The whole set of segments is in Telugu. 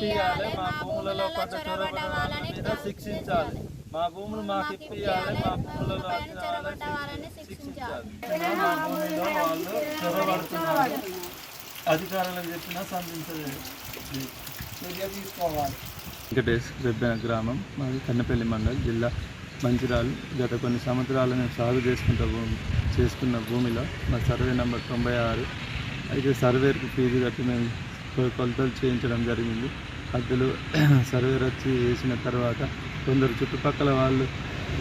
ఇప్పియాలి మా భూములలో పడ్డ చొరబడ్డ వాళ్ళ మీద శిక్షించాలి. మా భూములు మాకు ఇప్పియాలి మా భూములలో శిక్షించాలి. మా భూమిలో వాళ్ళు చొరబడుతున్నారు. అధికారులకు చెప్పినా సంధించలేదు. చర్య తీసుకోవాలి. వెంకటేష్ రెబ్బెన గ్రామం మాది కన్నపల్లి మండల్ జిల్లా మంచిర్యాల గత కొన్ని సంవత్సరాలు మేము సాగు చేసుకుంటా భూమి చేసుకున్న భూమిలో మా సర్వే నెంబర్ తొంభై ఆరు. అయితే సర్వేకి ఫీజు కట్టి మేము కొ- కొలతలు చేయించడం జరిగింది. హద్దులు సర్వేర్ వచ్చి వేసిన తర్వాత కొందరు చుట్టుపక్కల వాళ్ళు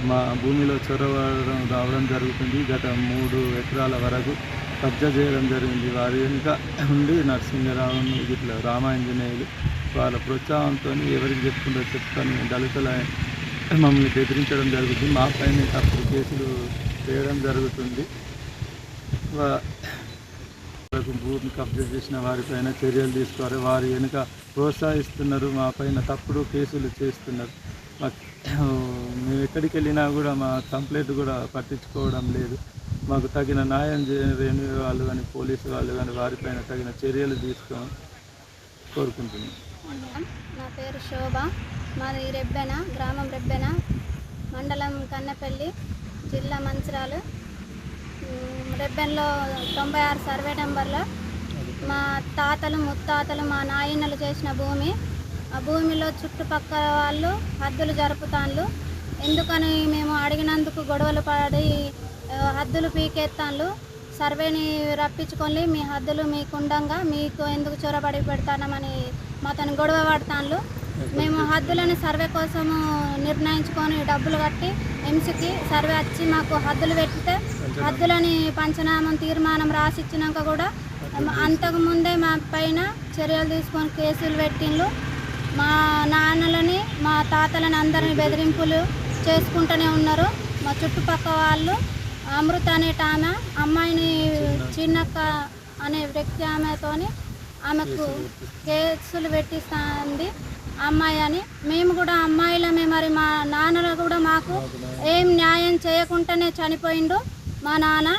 మా భూమిలో చొరవడం రావడం జరుగుతుంది. గత మూడు ఎకరాల వరకు కబ్జా చేయడం జరిగింది. వారి వెనుక ఉండి నరసింహరావు ఇట్లా రామాంజనేయులు వాళ్ళ ప్రోత్సాహంతో ఎవరికి చెప్పుకుంటూ చెప్తాను దళితుల మమ్మల్ని బెదిరించడం జరుగుతుంది. మా పైన తప్పుడు కేసులు చేయడం జరుగుతుంది. భూమి కబ్జా చేసిన వారిపైన చర్యలు తీసుకోవాలి. వారి వెనుక ప్రోత్సహిస్తున్నారు మా పైన తప్పుడు కేసులు చేస్తున్నారు. మేము ఎక్కడికి వెళ్ళినా కూడా మా కంప్లైంట్ కూడా పట్టించుకోవడం లేదు. మాకు తగిన న్యాయం చేయని వాళ్ళు కానీ పోలీసు వాళ్ళు కానీ వారిపైన తగిన చర్యలు తీసుకోమని కోరుకుంటున్నాం. నా పేరు శోభ. మాది రెబ్బెన గ్రామం రెబ్బెన మండలం కన్నపల్లి జిల్లా మంచిరాలు. రెబ్బెన్లో తొంభై ఆరు సర్వే నెంబర్లో మా తాతలు ముత్తాతలు మా నాయనలు చేసిన భూమి. ఆ భూమిలో చుట్టుపక్కల వాళ్ళు హద్దులు జరుపుతాన్లు. ఎందుకని మేము అడిగినందుకు గొడవలు పడి హద్దులు పీకెత్తాన్లు. సర్వేని రప్పించుకొని మీ హద్దులు మీకు ఉండంగా మీకు ఎందుకు చొరబడి పెడతానమని మాతను గొడవ పడతాన్లు. మేము హద్దులని సర్వే కోసము నిర్ణయించుకొని డబ్బులు కట్టి ఎంసీకి సర్వే వచ్చి మాకు హద్దులు పెట్టితే హద్దులని పంచనామం తీర్మానం రాసిచ్చినాక కూడా అంతకుముందే మా పైన చర్యలు తీసుకొని కేసులు పెట్టిండ్రు. మా నాన్నలని మా తాతలని అందరిని బెదిరింపులు చేసుకుంటూనే ఉన్నారు. మా చుట్టుపక్క వాళ్ళు అమృత అనేట ఆమె అమ్మాయిని చిన్నక్క అనే వ్యక్తి ఆమెతోని ఆమెకు కేసులు పెట్టిస్తుంది అమ్మాయి అని. మేము కూడా అమ్మాయిలమే మరి మా నాన్నలు కూడా మాకు ఏం న్యాయం చేయకుండానే చనిపోయిండు మా నాన్న.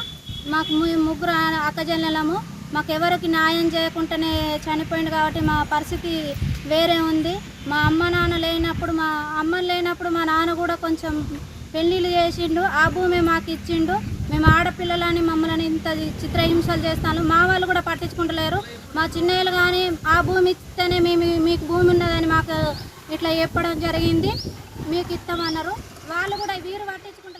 మాకు ముగ్గురు అక్కజల్లెలము. మాకు ఎవరికి న్యాయం చేయకుండానే చనిపోయిండు కాబట్టి మా పరిస్థితి వేరే ఉంది. మా అమ్మ నాన్న లేనప్పుడు మా అమ్మ లేనప్పుడు మా నాన్న కూడా కొంచెం పెళ్ళిళ్ళు చేసిండు ఆ భూమి మాకు ఇచ్చిండు మేము ఆడపిల్లలని మమ్మల్ని ఇంత చిత్రహింసలు చేస్తాను. మా వాళ్ళు కూడా పట్టించుకుంటలేరు. మా చిన్నయ్యలు కానీ ఆ భూమి ఇస్తేనే మేము మీకు భూమి ఉన్నదని మాకు ఇట్లా చెప్పడం జరిగింది. మీకు ఇస్తామన్నారు. వాళ్ళు కూడా వీరు పట్టించుకుంటారు